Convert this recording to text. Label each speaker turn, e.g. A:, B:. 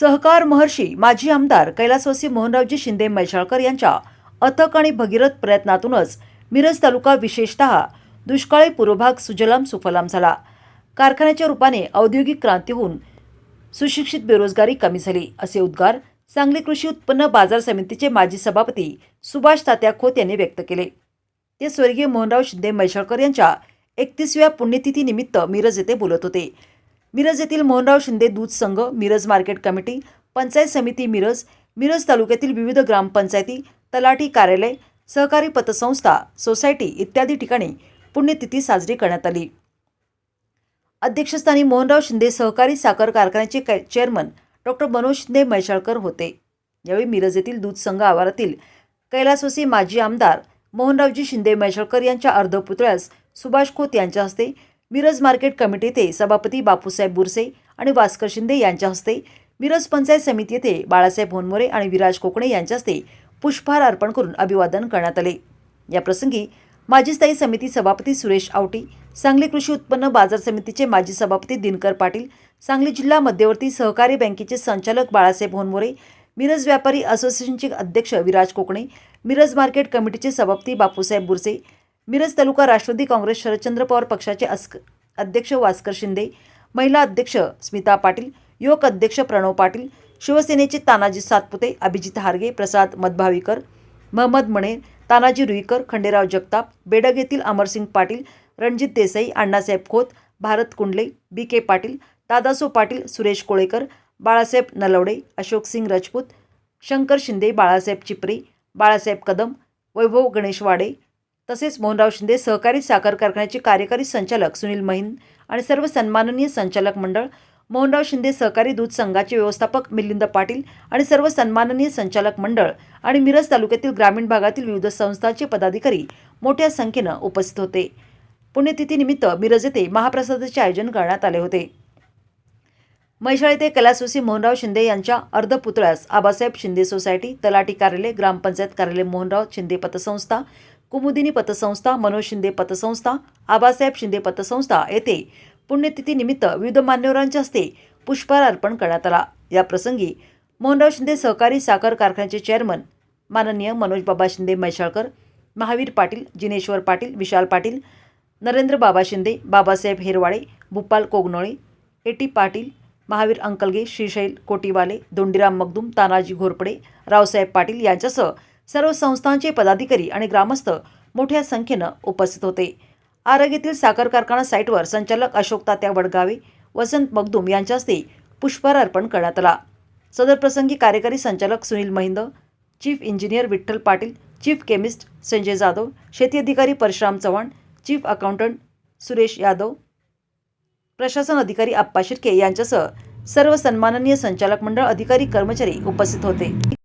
A: सहकार महर्षी माजी आमदार कैलासवासी मोहनरावजी शिंदे मैशाळकर यांच्या अथक आणि भगीरथ प्रयत्नातूनच मिरज तालुका विशेषतः दुष्काळी पूर्वभाग सुजलाम सुफलाम झाला. कारखान्याच्या रूपाने औद्योगिक क्रांती होऊन सुशिक्षित बेरोजगारी कमी झाली असे उद्गार सांगली कृषी उत्पन्न बाजार समितीचे माजी सभापती सुभाष तात्या खोत यांनी व्यक्त केले. ते स्वर्गीय मोहनराव शिंदे मैशाळकर यांच्या एकतीसव्या पुण्यतिथीनिमित्त मिरज येथे बोलत होते. मिरज येथील मोहनराव शिंदे दूध संघ मिरज मार्केट कमिटी पंचायत समिती मिरज मिरज तालुक्यातील विविध ग्रामपंचायती तलाठी कार्यालय सहकारी पतसंस्था सोसायटी इत्यादी ठिकाणी पुण्यतिथी साजरी करण्यात आली. अध्यक्षस्थानी मोहनराव शिंदे सहकारी साखर कारखान्याचे कै- चेअरमन डॉक्टर मनोज शिंदे मैशाळकर होते. यावेळी मिरज येथील दूध संघ आवारातील कैलासवासी माजी आमदार मोहनरावजी शिंदे मैशाळकर यांच्या अर्धपुतळ्यास सुभाष खोत यांच्या हस्ते मिरज मार्केट कमिटी येथे सभापती बापूसाहेब बुरसे आणि भास्कर शिंदे यांच्या हस्ते मिरज पंचायत समिती येथे बाळासाहेब होनमोरे आणि विराज कोकणे यांच्या हस्ते पुष्पहार अर्पण करून अभिवादन करण्यात आले. याप्रसंगी माजी स्थायी समिती सभापती सुरेश आवटी सांगली कृषी उत्पन्न बाजार समितीचे माजी सभापती दिनकर पाटील सांगली जिल्हा मध्यवर्ती सहकारी बँकेचे संचालक बाळासाहेब होनमोरे मिरज व्यापारी असोसिएशनचे अध्यक्ष विराज कोकणे मिरज मार्केट कमिटीचे सभापती बापूसाहेब बुरसे मिरज तालुका राष्ट्रवादी काँग्रेस शरदचंद्र पवार पक्षाचे अस्क अध्यक्ष वास्कर शिंदे महिला अध्यक्ष स्मिता पाटील युवक अध्यक्ष प्रणव पाटील शिवसेनेचे तानाजी सातपुते अभिजित हारगे प्रसाद मधभावीकर महमद मणे तानाजी रुईकर खंडेराव जगताप बेडग येथील अमरसिंग पाटील रणजित देसाई अण्णासाहेब खोत भारत कुंडले बी के पाटील दादासो पाटील सुरेश कोळेकर बाळासाहेब नलवडे अशोक सिंग राजपूत शंकर शिंदे बाळासाहेब चिपरे बाळासाहेब कदम वैभव गणेश वाडे तसेच मोहनराव शिंदे सहकारी साखर कारखान्याचे कार्यकारी संचालक सुनील महिन आणि सर्व सन्माननीय संचालक मंडळ मोहनराव शिंदे सहकारी दूध संघाचे व्यवस्थापक मिलिंद पाटील आणि सर्व सन्माननीय संचालक मंडळ आणि मिरज तालुक्यातील ग्रामीण भागातील विविध संस्थांचे पदाधिकारी मोठ्या संख्येनं उपस्थित होते. पुण्यतिथीनिमित्त मिरज येथे महाप्रसादाचे आयोजन करण्यात आले होते. म्हैसाळ येथे कलासोसी मोहनराव शिंदे यांच्या अर्धपुतळ्यास आबासाहेब शिंदे सोसायटी तलाठी कार्यालय ग्रामपंचायत कार्यालय मोहनराव शिंदे पतसंस्था कुमुदिनी पतसंस्था मनोज शिंदे पतसंस्था आबासाहेब शिंदे पतसंस्था येथे पुण्यतिथीनिमित्त विविध मान्यवरांच्या हस्ते पुष्पहार अर्पण करण्यात आला. या प्रसंगी मोहनराव शिंदे सहकारी साखर कारखान्याचे चेअरमन माननीय मनोज बाबा शिंदे मैशाळकर महावीर पाटील जिनेश्वर पाटील विशाल पाटील नरेंद्र बाबा शिंदे बाबासाहेब हेरवाडे भूपाल कोगनोळे ए टी पाटील महावीर अंकलगे श्रीशैल कोटीवाले दोंडीराम मगदूम तानाजी घोरपडे रावसाहेब पाटील यांच्यासह सर्व संस्थांचे पदाधिकारी आणि ग्रामस्थ मोठ्या संख्येनं उपस्थित होते. आरग येथील साखर कारखाना साईटवर संचालक अशोक तात्या वडगावे वसंत मगदूम यांच्या हस्ते पुष्पहार अर्पण करण्यात आला. सदर प्रसंगी कार्यकारी संचालक Sunil Mahind chief engineer Vitthal Patil chief chemist Sanjay Jadhav शेती अधिकारी परशुराम चव्हाण चीफ अकाउंटंट सुरेश यादव प्रशासन अधिकारी आप्पा शिर्के यांच्यासह सर्व सन्माननीय संचालक मंडळ अधिकारी कर्मचारी उपस्थित होते.